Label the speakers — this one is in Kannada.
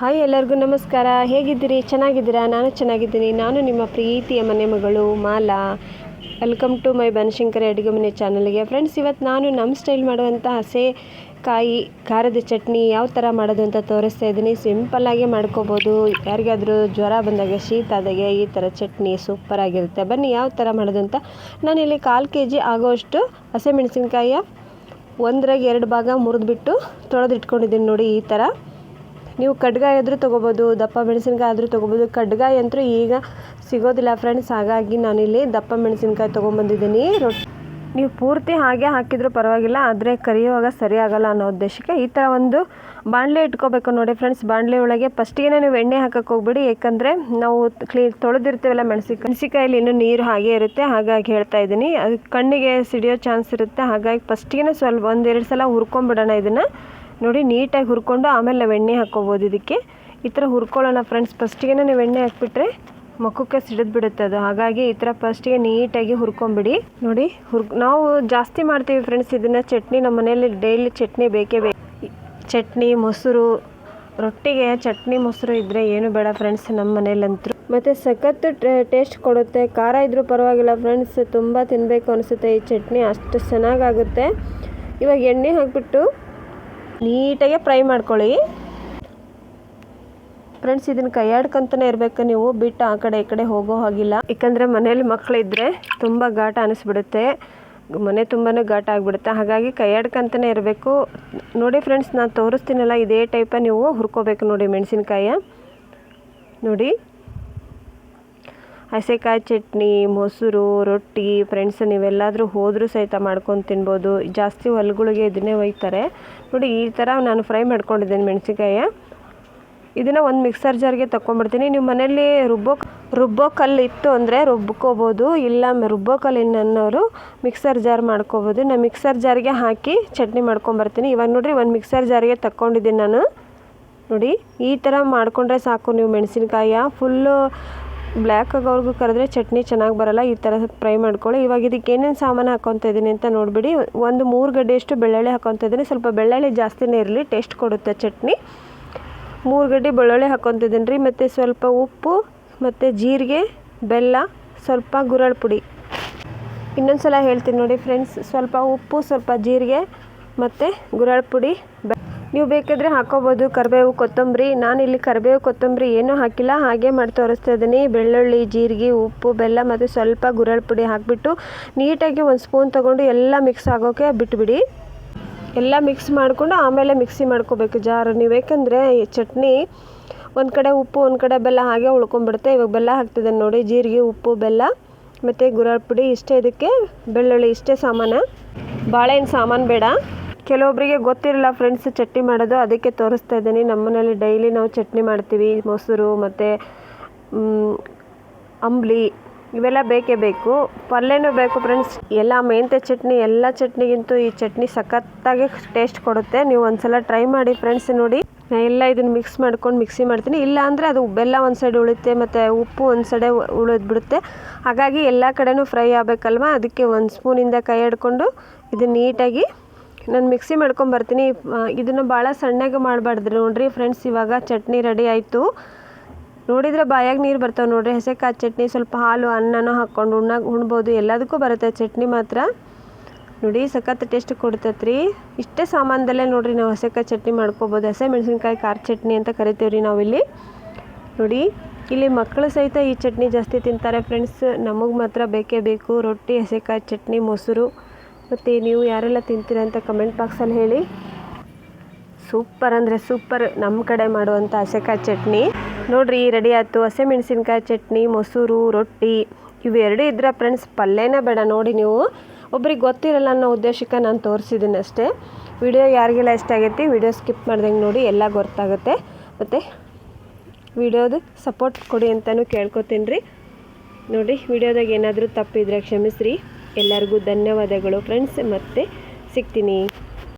Speaker 1: ಹಾಯ್ ಎಲ್ಲರಿಗೂ ನಮಸ್ಕಾರ. ಹೇಗಿದ್ದೀರಿ? ಚೆನ್ನಾಗಿದ್ದೀರಾ? ನಾನು ಚೆನ್ನಾಗಿದ್ದೀನಿ. ನಾನು ನಿಮ್ಮ ಪ್ರೀತಿಯ ಮನೆ ಮಗಳು Mala. Welcome to my Banashankari ಅಡುಗೆ ಮನೆ ಚಾನಲ್ಗೆ ಫ್ರೆಂಡ್ಸ್ ಇವತ್ತು ನಾನು ನಮ್ಮ ಸ್ಟೈಲ್ ಮಾಡುವಂಥ ಹಸೆ ಕಾಯಿ, ಖಾರದ ಚಟ್ನಿ ಯಾವ ಥರ ಮಾಡೋದು ಅಂತ ತೋರಿಸ್ತಾ ಇದ್ದೀನಿ. ಸಿಂಪಲ್ಲಾಗಿ ಮಾಡ್ಕೋಬೋದು. ಯಾರಿಗಾದರೂ ಜ್ವರ ಬಂದಾಗ, ಶೀತ ಆದಾಗೆ ಈ ಥರ ಚಟ್ನಿ ಸೂಪರಾಗಿರುತ್ತೆ ಬನ್ನಿ ಯಾವ ಥರ ಮಾಡೋದು ಅಂತ. ನಾನಿಲ್ಲಿ ಕಾಲು ಕೆ ಜಿ ಆಗೋಷ್ಟು ಹಸಿಮೆಣಸಿನ್ಕಾಯಿಯ ಒಂದರಾಗ ಎರಡು ಭಾಗ ಮುರಿದ್ಬಿಟ್ಟು ತೊಳೆದಿಟ್ಕೊಂಡಿದ್ದೀನಿ ನೋಡಿ ಈ ಥರ ನೀವು ಖಡ್ಗ ಆದರೂ ತೊಗೋಬೋದು, ದಪ್ಪ ಮೆಣಸಿನ್ಕಾಯಿ ಆದರೂ ತೊಗೋಬೋದು. ಖಡ್ಗ ಅಂತೂ ಈಗ ಸಿಗೋದಿಲ್ಲ ಫ್ರೆಂಡ್ಸ್ ಹಾಗಾಗಿ ನಾನಿಲ್ಲಿ ದಪ್ಪ ಮೆಣಸಿನ್ಕಾಯಿ ತೊಗೊಂಬಂದಿದ್ದೀನಿ. ರೊಟ್ಟಿ ನೀವು ಪೂರ್ತಿ ಹಾಗೆ ಹಾಕಿದರೂ ಪರವಾಗಿಲ್ಲ, ಆದರೆ ಕರಿಯುವಾಗ ಸರಿ ಆಗಲ್ಲ ಅನ್ನೋ ಉದ್ದೇಶಕ್ಕೆ ಈ ಥರ ಒಂದು ಬಾಣಲೆ ಇಟ್ಕೋಬೇಕು ನೋಡಿ ಫ್ರೆಂಡ್ಸ್ ಬಾಣಲೆ ಒಳಗೆ ಫಸ್ಟಿಗೆ ನೀವು ಎಣ್ಣೆ ಹಾಕಕ್ಕೆ ಹೋಗ್ಬಿಡಿ ಯಾಕಂದರೆ ನಾವು ಕ್ಲೀ ತೊಳೆದಿರ್ತೀವಲ್ಲ ಮೆಣಸಿನ್ಕಾಯಿ ಮೆಣಸಿಕಾಯಲ್ಲಿ ಇನ್ನೂ ನೀರು ಹಾಗೆ ಇರುತ್ತೆ, ಹಾಗಾಗಿ ಹೇಳ್ತಾ ಇದ್ದೀನಿ. ಅದು ಕಣ್ಣಿಗೆ ಸಿಡಿಯೋ ಚಾನ್ಸ್ ಇರುತ್ತೆ, ಹಾಗಾಗಿ ಫಸ್ಟಿಗೆ ಸ್ವಲ್ಪ ಒಂದೆರಡು ಸಲ ಹುರ್ಕೊಂಬಿಡೋಣ ಇದನ್ನು. ನೋಡಿ, ನೀಟಾಗಿ ಹುರ್ಕೊಂಡು ಆಮೇಲೆ ನಾವು ಎಣ್ಣೆ ಹಾಕ್ಕೋಬೋದು ಇದಕ್ಕೆ. ಈ ಥರ ಹುರ್ಕೊಳ್ಳೋಣ ಫ್ರೆಂಡ್ಸ್ ಫಸ್ಟಿಗೆ ನೀವು ಎಣ್ಣೆ ಹಾಕ್ಬಿಟ್ರೆ ಮುಖಕ್ಕೆ ಸಿಡಿದು ಬಿಡುತ್ತೆ ಅದು. ಹಾಗಾಗಿ ಈ ಥರ ಫಸ್ಟಿಗೆ ನೀಟಾಗಿ ಹುರ್ಕೊಂಬಿಡಿ. ನೋಡಿ, ಹುರ್, ನಾವು ಜಾಸ್ತಿ ಮಾಡ್ತೀವಿ ಫ್ರೆಂಡ್ಸ್ ಇದನ್ನು ಚಟ್ನಿ. ನಮ್ಮ ಮನೆಯಲ್ಲಿ ಡೈಲಿ ಚಟ್ನಿ ಬೇಕೇ ಬೇಕು. ಚಟ್ನಿ, ಮೊಸರು, ರೊಟ್ಟಿಗೆ ಚಟ್ನಿ, ಮೊಸರು ಇದ್ದರೆ ಏನು ಬೇಡ ಫ್ರೆಂಡ್ಸ್ ನಮ್ಮ ಮನೇಲಂತೂ ಮತ್ತು ಸಖತ್ತು ಟೇಸ್ಟ್ ಕೊಡುತ್ತೆ. ಖಾರ ಇದ್ದರೂ ಪರವಾಗಿಲ್ಲ ಫ್ರೆಂಡ್ಸ್ ತುಂಬ ತಿನ್ನಬೇಕು ಅನಿಸುತ್ತೆ ಈ ಚಟ್ನಿ. ಅಷ್ಟು ಚೆನ್ನಾಗಾಗುತ್ತೆ. ಇವಾಗ ಎಣ್ಣೆ ಹಾಕಿಬಿಟ್ಟು ನೀಟಾಗೆ ಫ್ರೈ ಮಾಡ್ಕೊಳ್ಳಿ. ಫ್ರೆಂಡ್ಸ್ ಇದನ್ನು ಕೈಯಾಡ್ಕೊಂತನೇ ಇರಬೇಕು ನೀವು. ಬಿಟ್ಟು ಆ ಕಡೆ ಈ ಕಡೆ ಹೋಗೋ ಹಾಗಿಲ್ಲ. ಯಾಕಂದರೆ ಮನೇಲಿ ಮಕ್ಕಳಿದ್ರೆ ತುಂಬ ಘಾಟ ಅನಿಸ್ಬಿಡುತ್ತೆ. ಮನೆ ತುಂಬಾ ಘಾಟ ಆಗಿಬಿಡುತ್ತೆ. ಹಾಗಾಗಿ ಕೈಯಾಡ್ಕೊಂತನೇ ಇರಬೇಕು. ನೋಡಿ ಫ್ರೆಂಡ್ಸ್ ನಾನು ತೋರಿಸ್ತೀನಲ್ಲ, ಇದೇ ಟೈಪ ನೀವು ಹುರ್ಕೋಬೇಕು ನೋಡಿ ಮೆಣಸಿನ್ಕಾಯ ನೋಡಿ. ಹಸೆಕಾಯಿ ಚಟ್ನಿ, ಮೊಸರು, ರೊಟ್ಟಿ ಫ್ರೆಂಡ್ಸ್ ನೀವೆಲ್ಲಾದರೂ ಹೋದರೂ ಸಹಿತ ಮಾಡ್ಕೊಂಡು ತಿನ್ಬೋದು. ಜಾಸ್ತಿ ಹೊಲ್ಗಳಿಗೆ ಇದನ್ನೇ ಒಯ್ತಾರೆ. ನೋಡಿ, ಈ ಥರ ನಾನು ಫ್ರೈ ಮಾಡ್ಕೊಂಡಿದ್ದೇನೆ ಮೆಣಸಿನ್ಕಾಯ. ಇದನ್ನು ಒಂದು ಮಿಕ್ಸರ್ ಜಾರ್ಗೆ ತಗೊಂಡ್ಬಿಡ್ತೀನಿ ನೀವು ಮನೇಲಿ ರುಬ್ಬೋ ರುಬ್ಬೋ ಕಲ್ಲು ಇತ್ತು ಅಂದರೆ ರುಬ್ಕೋಬೋದು. ಇಲ್ಲ, ರುಬ್ಬೋ ಅನ್ನೋರು ಮಿಕ್ಸರ್ ಜಾರ್ ಮಾಡ್ಕೋಬೋದು. ನಾನು ಮಿಕ್ಸರ್ ಜಾರ್ಗೆ ಹಾಕಿ ಚಟ್ನಿ ಮಾಡ್ಕೊಂಬರ್ತೀನಿ ಇವಾಗ ನೋಡಿರಿ, ಒಂದು ಮಿಕ್ಸರ್ ಜಾರ್ಗೆ ತಗೊಂಡಿದ್ದೀನಿ ನಾನು. ನೋಡಿ, ಈ ಥರ ಮಾಡಿಕೊಂಡ್ರೆ ಸಾಕು ನೀವು ಮೆಣಸಿನ್ಕಾಯ. ಫುಲ್ಲು ಬ್ಲ್ಯಾಕ್ ಅವ್ರಿಗೂ ಕರೆದ್ರೆ ಚಟ್ನಿ ಚೆನ್ನಾಗಿ ಬರಲ್ಲ, ಈ ಥರ ಫ್ರೈ ಮಾಡ್ಕೊಳ್ಳಿ. ಇವಾಗ ಇದಕ್ಕೆ ಏನೇನು ಸಾಮಾನು ಹಾಕೊತ ಇದ್ದೀನಿ ಅಂತ ನೋಡಿಬಿಡಿ. ಒಂದು ಮೂರು ಗಡ್ಡೆಯಷ್ಟು ಬೆಳ್ಳುಳ್ಳಿ ಹಾಕೋಂತ ಇದ್ದೀನಿ ಸ್ವಲ್ಪ ಬೆಳ್ಳುಳ್ಳಿ ಜಾಸ್ತಿನೇ ಇರಲಿ, ಟೇಸ್ಟ್ ಕೊಡುತ್ತೆ ಚಟ್ನಿ. ಮೂರು ಗಡ್ಡೆ ಬೆಳ್ಳುಳ್ಳಿ ಹಾಕೊತಿದ್ದೀನಿ ರೀ. ಮತ್ತು ಸ್ವಲ್ಪ ಉಪ್ಪು, ಮತ್ತು ಜೀರಿಗೆ, ಬೆಲ್ಲ, ಸ್ವಲ್ಪ ಗುರಳ್ ಪುಡಿ. ಇನ್ನೊಂದು ಸಲ ಹೇಳ್ತೀನಿ ನೋಡಿ ಫ್ರೆಂಡ್ಸ್, ಸ್ವಲ್ಪ ಉಪ್ಪು, ಸ್ವಲ್ಪ ಜೀರಿಗೆ, ಮತ್ತು ಗುರಳ್ ಪುಡಿ. ನೀವು ಬೇಕಾದರೆ ಹಾಕೋಬೋದು. ಕರಿಬೇವು, ಕೊತ್ತಂಬರಿ. ನಾನು ಇಲ್ಲಿ ಕರಿಬೇವು, ಕೊತ್ತಂಬರಿ ಏನೂ ಹಾಕಿಲ್ಲ. ಹಾಗೆ ಮಾಡಿ ತೋರಿಸ್ತಾ ಇದ್ದೀನಿ. ಬೆಳ್ಳುಳ್ಳಿ, ಜೀರಿಗೆ, ಉಪ್ಪು, ಬೆಲ್ಲ ಮತ್ತು ಸ್ವಲ್ಪ ಗುರಳ್ ಪುಡಿ ಹಾಕಿಬಿಟ್ಟು ನೀಟಾಗಿ ಒಂದು ಸ್ಪೂನ್ ತೊಗೊಂಡು ಎಲ್ಲ ಮಿಕ್ಸ್ ಆಗೋಕ್ಕೆ ಬಿಟ್ಬಿಡಿ. ಎಲ್ಲ ಮಿಕ್ಸ್ ಮಾಡಿಕೊಂಡು ಆಮೇಲೆ ಮಿಕ್ಸಿ ಮಾಡ್ಕೋಬೇಕು ಜಾರು. ನೀವು ಏಕೆಂದರೆ ಚಟ್ನಿ ಒಂದು ಕಡೆ ಉಪ್ಪು, ಒಂದು ಕಡೆ ಬೆಲ್ಲ ಹಾಗೆ ಉಳ್ಕೊಂಡ್ಬಿಡುತ್ತೆ. ಇವಾಗ ಬೆಲ್ಲ ಹಾಕ್ತಿದ್ದೇನೆ ನೋಡಿ. ಜೀರಿಗೆ, ಉಪ್ಪು, ಬೆಲ್ಲ ಮತ್ತು ಗುರಾಳ್ ಪುಡಿ ಇಷ್ಟೇ ಇದಕ್ಕೆ. ಬೆಳ್ಳುಳ್ಳಿ ಇಷ್ಟೇ ಸಾಮಾನು. ಬಾಳೆಹಣ್ಣು ಸಾಮಾನು ಬೇಡ. ಕೆಲವೊಬ್ಬರಿಗೆ ಗೊತ್ತಿರಲ್ಲ ಫ್ರೆಂಡ್ಸ್ ಚಟ್ನಿ ಮಾಡೋದು, ಅದಕ್ಕೆ ತೋರಿಸ್ತಾ ಇದ್ದೀನಿ. ನಮ್ಮನೇಲಿ ಡೈಲಿ ನಾವು ಚಟ್ನಿ ಮಾಡ್ತೀವಿ, ಮೊಸರು ಮತ್ತು ಅಂಬ್ಲಿ, ಇವೆಲ್ಲ ಬೇಕೇ ಬೇಕು. ಪಲ್ಯನೂ ಬೇಕು ಫ್ರೆಂಡ್ಸ್ ಎಲ್ಲ ಮೆಂತ್ಯ ಚಟ್ನಿ, ಎಲ್ಲ ಚಟ್ನಿಗಿಂತೂ ಈ ಚಟ್ನಿ ಸಖತ್ತಾಗಿ ಟೇಸ್ಟ್ ಕೊಡುತ್ತೆ. ನೀವು ಒಂದ್ಸಲ ಟ್ರೈ ಮಾಡಿ ಫ್ರೆಂಡ್ಸ್ ನೋಡಿ. ನಾನು ಎಲ್ಲ ಇದನ್ನು ಮಿಕ್ಸ್ ಮಾಡ್ಕೊಂಡು ಮಿಕ್ಸಿ ಮಾಡ್ತೀನಿ. ಇಲ್ಲ ಅಂದರೆ ಅದು ಬೆಲ್ಲ ಒಂದು ಸೈಡ್ ಉಳಿತೆ ಮತ್ತು ಉಪ್ಪು ಒಂದು ಸೈಡೆ ಉಳಿದ್ಬಿಡುತ್ತೆ ಹಾಗಾಗಿ ಎಲ್ಲ ಕಡೆನೂ ಫ್ರೈ ಆಗಬೇಕಲ್ವ? ಅದಕ್ಕೆ ಒಂದು ಸ್ಪೂನಿಂದ ಕೈ ಹಿಡ್ಕೊಂಡು ಇದನ್ನು ನೀಟಾಗಿ ನಾನು ಮಿಕ್ಸಿ ಮಾಡ್ಕೊಂಬರ್ತೀನಿ ಇದನ್ನು ಭಾಳ ಸಣ್ಣಗೆ ಮಾಡಬಾರ್ದು ನೋಡಿರಿ ಫ್ರೆಂಡ್ಸ್ ಇವಾಗ ಚಟ್ನಿ ರೆಡಿ ಆಯಿತು. ನೋಡಿದರೆ ಬಾಯಾಗಿ ನೀರು ಬರ್ತಾವೆ ನೋಡಿರಿ. ಹೆಸೆಕಾಯಿ ಚಟ್ನಿ ಸ್ವಲ್ಪ ಹಾಲು, ಅನ್ನನೂ ಹಾಕ್ಕೊಂಡು ಉಣ್ಣಾಗ ಉಣ್ಬೋದು. ಎಲ್ಲದಕ್ಕೂ ಬರುತ್ತೆ ಚಟ್ನಿ ಮಾತ್ರ. ನೋಡಿ, ಸಖತ್ ಟೇಸ್ಟ್ ಕೊಡ್ತೈತೆ ರೀ ಇಷ್ಟೇ ಸಾಮಾನದಲ್ಲೇ ನೋಡಿರಿ ನಾವು ಹಸೆಕಾಯಿ ಚಟ್ನಿ ಮಾಡ್ಕೋಬೋದು. ಹಸೆ ಮೆಣಸಿನ್ಕಾಯಿ ಖಾರ ಚಟ್ನಿ ಅಂತ ಕರಿತೀವಿ ರೀ ನಾವಿಲ್ಲಿ ನೋಡಿ, ಇಲ್ಲಿ ಮಕ್ಕಳು ಸಹಿತ ಈ ಚಟ್ನಿ ಜಾಸ್ತಿ ತಿಂತಾರೆ ಫ್ರೆಂಡ್ಸ್ ನಮಗೆ ಮಾತ್ರ ಬೇಕೇ ಬೇಕು. ರೊಟ್ಟಿ ಹಸೆಕಾಯಿ ಚಟ್ನಿ, ಮೊಸರು. ಮತ್ತು ನೀವು ಯಾರೆಲ್ಲ ತಿಂತೀರ ಅಂತ ಕಮೆಂಟ್ ಬಾಕ್ಸಲ್ಲಿ ಹೇಳಿ. ಸೂಪರ್ ಅಂದರೆ ಸೂಪರ್ ನಮ್ಮ ಕಡೆ ಮಾಡುವಂಥ ಹಸೆಕಾಯಿ ಚಟ್ನಿ. ನೋಡಿರಿ ರೆಡಿ ಆಯ್ತು. ಹಸಿಮೆಣ್ಸಿನ್ಕಾಯಿ ಚಟ್ನಿ, ಮೊಸರು, ರೊಟ್ಟಿ, ಇವೆರಡೂ ಇದ್ರೆ ಫ್ರೆಂಡ್ಸ್ ಪಲ್ಯನೇ ಬೇಡ. ನೋಡಿ ನೀವು, ಒಬ್ರಿಗೆ ಗೊತ್ತಿರಲ್ಲ ಅನ್ನೋ ಉದ್ದೇಶಕ್ಕೆ ನಾನು ತೋರಿಸಿದ್ದೀನಿ ಅಷ್ಟೇ. ವಿಡಿಯೋ ಯಾರಿಗೆಲ್ಲ ಇಷ್ಟ ಆಗೈತಿ ವಿಡಿಯೋ ಸ್ಕಿಪ್ ಮಾಡ್ದಂಗೆ ನೋಡಿ ಎಲ್ಲ ಗೊತ್ತಾಗುತ್ತೆ. ಮತ್ತು ವಿಡಿಯೋದು ಸಪೋರ್ಟ್ ಕೊಡಿ ಅಂತಲೂ ಕೇಳ್ಕೊತೀನಿ ರೀ. ನೋಡಿ ವಿಡಿಯೋದಾಗ ಏನಾದರೂ ತಪ್ಪಿದ್ರೆ ಕ್ಷಮಿಸ್ರಿ. ಎಲ್ಲರಿಗೂ ಧನ್ಯವಾದಗಳು ಫ್ರೆಂಡ್ಸ್. ಮತ್ತೆ ಸಿಗ್ತೀನಿ.